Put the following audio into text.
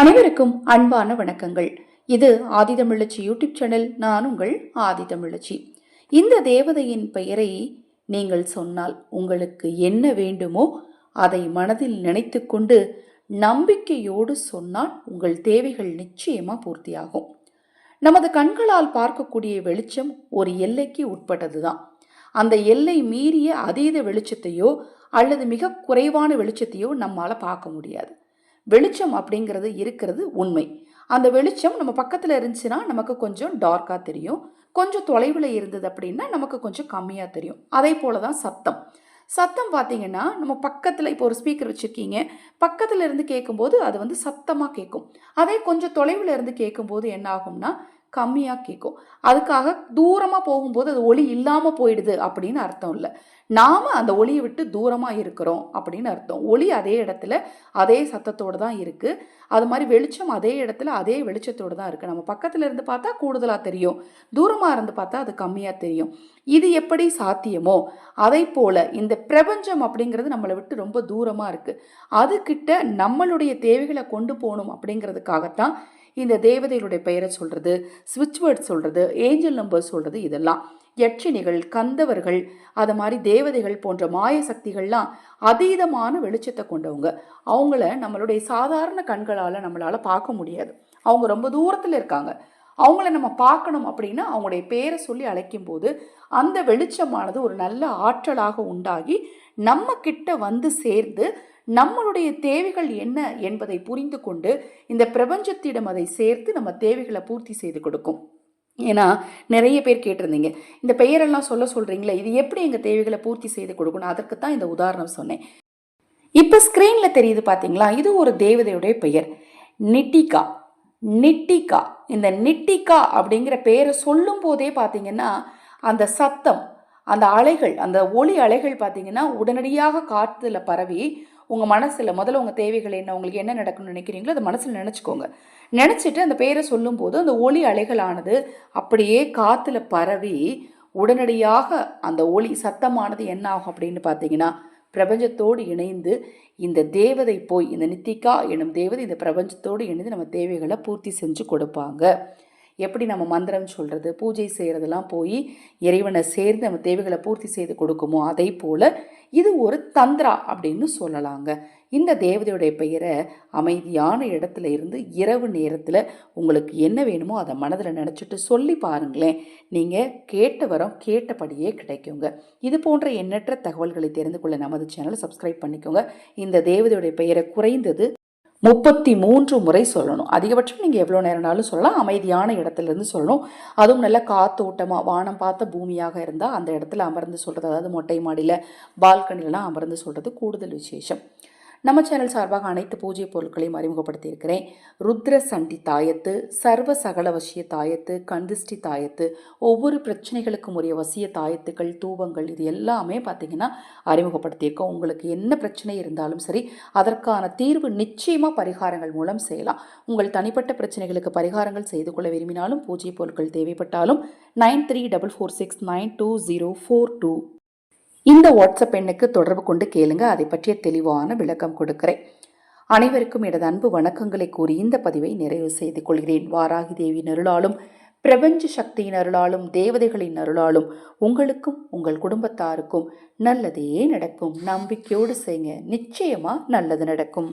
அனைவருக்கும் அன்பான வணக்கங்கள். இது ஆதிதமிழச்சி யூடியூப் சேனல் நான் உங்கள் ஆதிதமிழச்சி இந்த தேவதையின் பெயரை நீங்கள் சொன்னால் உங்களுக்கு என்ன வேண்டுமோ அதை மனதில் நினைத்துக்கொண்டு நம்பிக்கையோடு சொன்னால் உங்கள் தேவைகள் நிச்சயமா பூர்த்தியாகும். நமது கண்களால் பார்க்கக்கூடிய வெளிச்சம் ஒரு எல்லைக்கு உட்பட்டதுதான். அந்த எல்லை மீறிய அதீத வெளிச்சத்தையோ அல்லது மிக குறைவான வெளிச்சத்தையோ நம்மால் பார்க்க முடியாது. வெளிச்சம் அப்படிங்கிறது இருக்கிறது உண்மை. அந்த வெளிச்சம் நம்ம பக்கத்தில் இருந்துச்சுன்னா நமக்கு கொஞ்சம் டார்க்காக தெரியும். கொஞ்சம் தொலைவில் இருந்தது அப்படின்னா நமக்கு கொஞ்சம் கம்மியாக தெரியும். அதே போல தான் சத்தம். சத்தம் பார்த்தீங்கன்னா நம்ம பக்கத்தில் இப்போ ஒரு ஸ்பீக்கர் வச்சுருக்கீங்க. பக்கத்தில் இருந்து கேட்கும்போது அது வந்து சத்தமாக கேட்கும் அதே கொஞ்சம் தொலைவில் இருந்து கேட்கும்போது என்ன ஆகும்னா கம்மியாக கேட்கும் அதுக்காக தூரமாக போகும்போது அது ஒளி இல்லாமல் போயிடுது அப்படின்னு அர்த்தம் இல்லை. நாம் அந்த ஒளியை விட்டு தூரமாக இருக்கிறோம் அப்படின்னு அர்த்தம். ஒளி அதே இடத்துல அதே சத்தத்தோடு தான் இருக்குது அது மாதிரி வெளிச்சம் அதே இடத்துல அதே வெளிச்சத்தோடு தான் இருக்குது நம்ம பக்கத்தில் இருந்து பார்த்தா கூடுதலாக தெரியும். தூரமாக இருந்து பார்த்தா அது கம்மியாக தெரியும். இது எப்படி சாத்தியமோ? அதை போல் இந்த பிரபஞ்சம் அப்படிங்கிறது நம்மளை விட்டு ரொம்ப தூரமாக இருக்குது அதுக்கிட்ட நம்மளுடைய தேவைகளை கொண்டு போகணும் அப்படிங்கிறதுக்காகத்தான் இந்த தேவதைகளுடைய பெயரை சொல்கிறது ஸ்விட்ச் வேர்ட் சொல்கிறது ஏஞ்சல் நம்பர் சொல்கிறது இதெல்லாம். யட்சினிகள் கந்தவர்கள் அது மாதிரி தேவதைகள் போன்ற மாய சக்திகள்லாம் அதீதமான வெளிச்சத்தை கொண்டவங்க. அவங்கள நம்மளுடைய சாதாரண கண்களால் நம்மளால் பார்க்க முடியாது. அவங்க ரொம்ப தூரத்தில் இருக்காங்க. அவங்கள நம்ம பார்க்கணும் அப்படின்னா அவங்களுடைய பேரை சொல்லி அழைக்கும் போது அந்த வெளிச்சமானது ஒரு நல்ல ஆற்றலாக உண்டாகி நம்ம கிட்ட வந்து சேர்ந்து நம்மளுடைய தேவைகள் என்ன என்பதை புரிந்து கொண்டு இந்த பிரபஞ்சத்திடம் அதை சேர்த்து நம்ம தேவைகளை பூர்த்தி செய்து கொடுக்கும். ஏன்னா நிறைய பேர் கேட்டிருந்தீங்க. இந்த பெயரெல்லாம் சொல்ல சொல்கிறீங்களே இது எப்படி எங்கள் தேவைகளை பூர்த்தி செய்து கொடுக்கணும்? அதற்கு தான் இந்த உதாரணம் சொன்னேன். இப்போ ஸ்க்ரீனில் தெரியுது பார்த்தீங்களா இது ஒரு தேவதையுடைய பெயர். நிட்டிகா. நிட்டிகா. இந்த நிட்டிகா அப்படிங்கிற பெயரை சொல்லும் போதே பார்த்தீங்கன்னா அந்த சத்தம் அந்த அலைகள் அந்த ஒளி அலைகள் பார்த்தீங்கன்னா உடனடியாக காற்றுல பரவி உங்கள் மனசில் முதல்ல உங்கள் தேவைகள் என்ன உங்களுக்கு என்ன நடக்கணும்னு நினைக்கிறீங்களோ அதை மனசில் நினச்சிக்கோங்க. நினச்சிட்டு அந்த பேரை சொல்லும்போது அந்த ஒளி அலைகளானது அப்படியே காற்றுல பரவி உடனடியாக அந்த ஒளி சத்தமானது என்ன ஆகும் அப்படின்னு பார்த்தீங்கன்னா பிரபஞ்சத்தோடு இணைந்து இந்த தேவதை போய் இந்த நித்திகா எனும் தேவதை இந்த பிரபஞ்சத்தோடு இணைந்து நம்ம தேவைகளை பூர்த்தி செஞ்சு கொடுப்பாங்க. எப்படி நம்ம மந்திரம் சொல்கிறது பூஜை செய்கிறதெல்லாம் போய் இறைவனை சேர்ந்து நம்ம தேவைகளை பூர்த்தி செய்து கொடுக்குமோ அதே போல் இது ஒரு தந்திரா அப்படின்னு சொல்லலாங்க. இந்த தேவதையுடைய பெயரை அமைதியான இடத்துல இருந்து இரவு நேரத்தில் உங்களுக்கு என்ன வேணுமோ அதை மனதில் நினச்சிட்டு சொல்லி பாருங்களேன். நீங்கள் கேட்ட வரோம் கேட்டபடியே கிடைக்குங்க. இது போன்ற எண்ணற்ற தகவல்களை தெரிந்து கொள்ள நமது சேனலை சப்ஸ்கிரைப் பண்ணிக்கோங்க. இந்த தேவதையுடைய பெயரை குறைந்தது முப்பத்தி மூன்று முறை சொல்லணும். அதிகபட்சம் நீங்கள் எவ்வளோ நேரம்னாலும் சொல்லலாம். அமைதியான இடத்துலேருந்து சொல்லணும். அதுவும் நல்லா காத்தோட்டமாக வானம் பார்த்த பூமியாக இருந்தால் அந்த இடத்துல அமர்ந்து சொல்கிறது அதாவது மொட்டை மாடியில் பால்கனிலலாம் அமர்ந்து சொல்கிறது கூடுதல் விசேஷம். நம்ம சேனல் சார்பாக அனைத்து பூஜை பொருட்களையும் அறிமுகப்படுத்தியிருக்கிறேன். ருத்ர சண்டி தாயத்து சர்வ சகல வசிய தாயத்து கந்திஷ்டி தாயத்து ஒவ்வொரு பிரச்சனைகளுக்கும் உரிய வசிய தாயத்துக்கள் தூவங்கள் இது எல்லாமே பார்த்திங்கன்னா அறிமுகப்படுத்தியிருக்கோம். உங்களுக்கு என்ன பிரச்சனை இருந்தாலும் சரி அதற்கான தீர்வு நிச்சயமாக பரிகாரங்கள் மூலம் செய்யலாம். உங்கள் தனிப்பட்ட பிரச்சனைகளுக்கு பரிகாரங்கள் செய்து கொள்ள விரும்பினாலும் பூஜை பொருட்கள் தேவைப்பட்டாலும் nine three double four six nine two zero four two இந்த வாட்ஸ்அப் எண்ணுக்கு தொடர்பு கொண்டு கேளுங்க அதை பற்றிய தெளிவான விளக்கம் கொடுக்கிறேன். அனைவருக்கும் எனது அன்பு வணக்கங்களை கூறி இந்த பதிவை நிறைவு செய்து கொள்கிறேன். வாராகி தேவி நருளாலும் பிரபஞ்ச சக்தியின் அருளாலும் தேவதைகளின் அருளாலும் உங்களுக்கும் உங்கள் குடும்பத்தாருக்கும் நல்லதே நடக்கும். நம்பிக்கையோடு செய்யுங்க நிச்சயமா நல்லது நடக்கும்.